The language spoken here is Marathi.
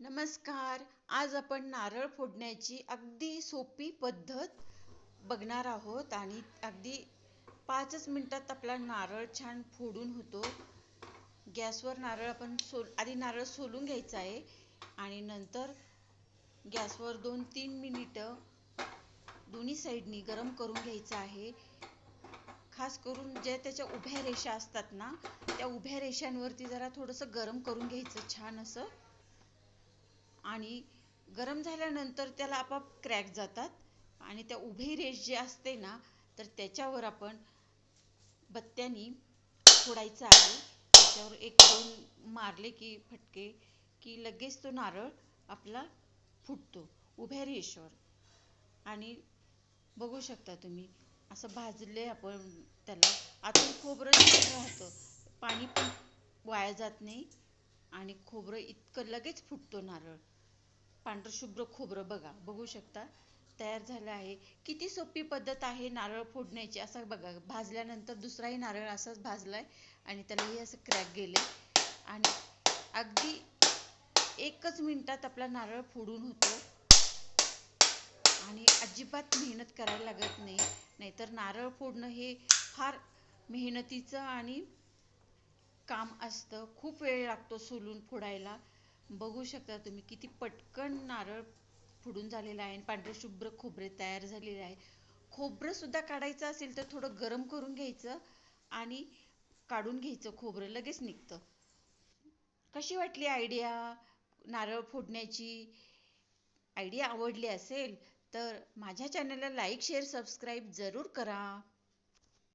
नमस्कार. आज आपण नारळ फोडण्याची अगदी सोपी पद्धत बघणार आहोत आणि अगदी पाचच मिनिटात आपला नारळ छान फोडून होतो. गॅसवर नारळ आपण सोल आधी नारळ सोलून घ्यायचा आहे आणि नंतर गॅसवर दोन तीन मिनिटं दोन्ही साईडनी गरम करून घ्यायचं आहे. खास करून ज्या त्याच्या उभ्या रेषा असतात ना त्या उभ्या रेषांवरती जरा थोडंसं गरम करून घ्यायचं छान असं. आणि गरम झाल्यानंतर त्याला आपोआप क्रॅक जातात. आणि त्या उभी रेष जी असते ना तर त्याच्यावर आपण बत्त्यानी फोडायचं आहे. त्याच्यावर एक दोन मारले की फटके की लगेच तो नारळ आपला फुटतो उभ्या रेषेवर. आणि बघू शकता तुम्ही असं भाजले आपण त्याला. आतून खोबरं राहतं. पाणी पण वाया जात नाही आणि खोबरं इतकं लगेच फुटतो नारळ. पांढरशुभ्र खोबरं बघा बघू शकता. तयार झालं आहे. किती सोपी पद्धत आहे नारळ फोडण्याची असं बघा. भाजल्यानंतर दुसराही नारळ असाच भाजलाय आणि त्यालाही असं क्रॅक गेले आणि अगदी एकच मिनिटात आपला नारळ फोडून होतो. आणि अजिबात मेहनत करायला लागत नाही. नाहीतर नारळ फोडणं हे फार मेहनतीचं आणि काम असतं. खूप वेळ लागतो सोलून फोडायला. बघू शकता तुम्ही किती पटकन नारळ फोडून झालेला आहे आणि पांढरे शुभ्र खोबरे तयार झालेले आहे. खोबरं सुद्धा काढायचं असेल तर थोडं गरम करून घ्यायचं आणि काढून घ्यायचं खोबरं लगेच निघतं. कशी वाटली आयडिया नारळ फोडण्याची आयडिया आवडली असेल तर माझ्या चॅनलला लाईक शेअर सबस्क्राईब जरूर करा.